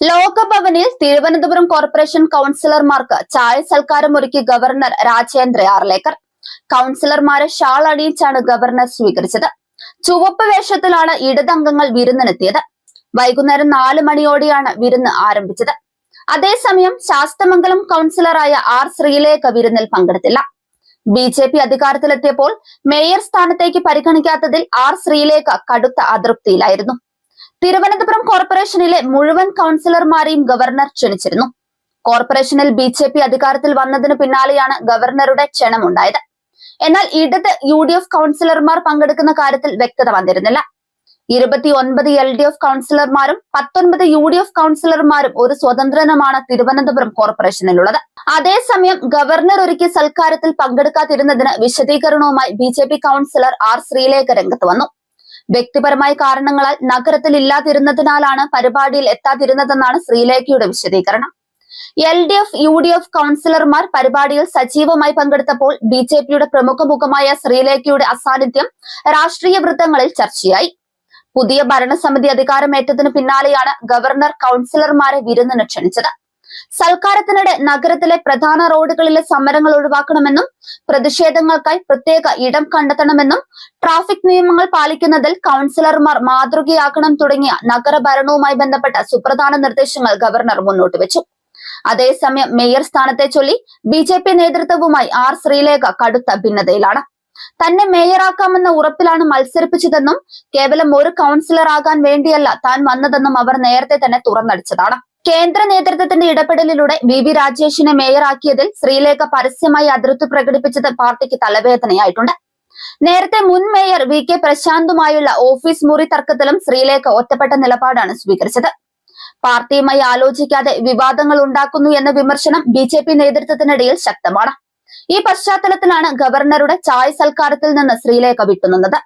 ലോകഭവനിൽ Thiruvananthapuram corporation കൗൺസിലർമാർക്ക് ചായ സൽക്കാരം ഒരുക്കി ഗവർണർ രാജേന്ദ്ര ആർലേക്കർ. കൗൺസിലർമാരെ ഷാൾ അണിയിച്ചാണ് ഗവർണർ സ്വീകരിച്ചത്. ചുവപ്പ് വേഷത്തിലാണ് ഇടതംഗങ്ങൾ വിരുന്നിനെത്തിയത്. വൈകുന്നേരം നാല് മണിയോടെയാണ് വിരുന്ന് ആരംഭിച്ചത്. അതേസമയം ശാസ്തമംഗലം കൗൺസിലറായ ആർ ശ്രീലേഖ വിരുന്നിൽ പങ്കെടുത്തില്ല. ബി ജെ പി അധികാരത്തിലെത്തിയപ്പോൾ മേയർ സ്ഥാനത്തേക്ക് പരിഗണിക്കാത്തതിൽ ആർ ശ്രീലേഖ കടുത്ത അതൃപ്തിയിലായിരുന്നു. തിരുവനന്തപുരം കോർപ്പറേഷനിലെ മുഴുവൻ കൌൺസിലർമാരെയും ഗവർണർ ക്ഷണിച്ചിരുന്നു. കോർപ്പറേഷനിൽ ബി ജെ പി അധികാരത്തിൽ വന്നതിന് പിന്നാലെയാണ് ഗവർണറുടെ ക്ഷണമുണ്ടായത്. എന്നാൽ ഇടത് യു ഡി എഫ് കൌൺസിലർമാർ പങ്കെടുക്കുന്ന കാര്യത്തിൽ വ്യക്തത വന്നിരുന്നില്ല. ഇരുപത്തി ഒൻപത് എൽ ഡി എഫ് കൌൺസിലർമാരും പത്തൊൻപത് യു ഡി എഫ് കൌൺസിലർമാരും ഒരു സ്വതന്ത്രനുമാണ് തിരുവനന്തപുരം കോർപ്പറേഷനിലുള്ളത്. അതേസമയം ഗവർണർ ഒരുക്കിയ സൽക്കാരത്തിൽ പങ്കെടുക്കാതിരുന്നതിന് വിശദീകരണവുമായി B J P councillor R Sreelekha രംഗത്ത് വന്നു. വ്യക്തിപരമായ കാരണങ്ങളാൽ നഗരത്തിൽ ഇല്ലാതിരുന്നതിനാലാണ് പരിപാടിയിൽ എത്താതിരുന്നതെന്നാണ് ശ്രീലേഖയുടെ വിശദീകരണം. L D F U D F കൗൺസിലർമാർ പരിപാടിയിൽ സജീവമായി പങ്കെടുത്തപ്പോൾ ബി ജെ പിയുടെ പ്രമുഖ മുഖമായ ശ്രീലേഖയുടെ അസാന്നിധ്യം രാഷ്ട്രീയ വൃത്തങ്ങളിൽ ചർച്ചയായി. പുതിയ ഭരണസമിതി അധികാരമേറ്റതിനു പിന്നാലെയാണ് ഗവർണർ കൗൺസിലർമാരെ വിരുന്നിന് ക്ഷണിച്ചത്. സൽക്കാരത്തിനിടെ നഗരത്തിലെ പ്രധാന റോഡുകളിലെ സമരങ്ങൾ ഒഴിവാക്കണമെന്നും പ്രതിഷേധങ്ങൾക്കായി പ്രത്യേക ഇടം കണ്ടെത്തണമെന്നും ട്രാഫിക് നിയമങ്ങൾ പാലിക്കുന്നതിൽ കൗൺസിലർമാർ മാതൃകയാക്കണം തുടങ്ങിയ നഗരഭരണവുമായി ബന്ധപ്പെട്ട സുപ്രധാന നിർദ്ദേശങ്ങൾ ഗവർണർ മുന്നോട്ട് വെച്ചു. അതേസമയം മേയർ സ്ഥാനത്തെ ചൊല്ലി ബി ജെ പി നേതൃത്വവുമായി ആർ ശ്രീലേഖ കടുത്ത ഭിന്നതയിലാണ്. തന്നെ മേയറാക്കാമെന്ന ഉറപ്പിലാണ് മത്സരിപ്പിച്ചതെന്നും കേവലം ഒരു കൗൺസിലർ ആകാൻ വേണ്ടിയല്ല താൻ വന്നതെന്നും അവർ നേരത്തെ തന്നെ തുറന്നടിച്ചതാണ്. കേന്ദ്ര നേതൃത്വത്തിന്റെ ഇടപെടലിലൂടെ വി വി രാജേഷിനെ മേയറാക്കിയതിൽ ശ്രീലേഖ പരസ്യമായി അതൃപ്തി പ്രകടിപ്പിച്ചത് പാർട്ടിക്ക് തലവേദനയായിട്ടുണ്ട്. നേരത്തെ മുൻ മേയർ വി കെ പ്രശാന്തുമായുള്ള ഓഫീസ് മുറി തർക്കത്തിലും ശ്രീലേഖ ഒറ്റപ്പെട്ട നിലപാടാണ് സ്വീകരിച്ചത്. പാർട്ടിയുമായി ആലോചിക്കാതെ വിവാദങ്ങൾ ഉണ്ടാക്കുന്നു എന്ന വിമർശനം ബി ജെ പി നേതൃത്വത്തിനിടയിൽ ശക്തമാണ്. ഈ പശ്ചാത്തലത്തിലാണ് ഗവർണറുടെ ചായ സൽക്കാരത്തിൽ നിന്ന് ശ്രീലേഖ വിട്ടുനിന്നത്.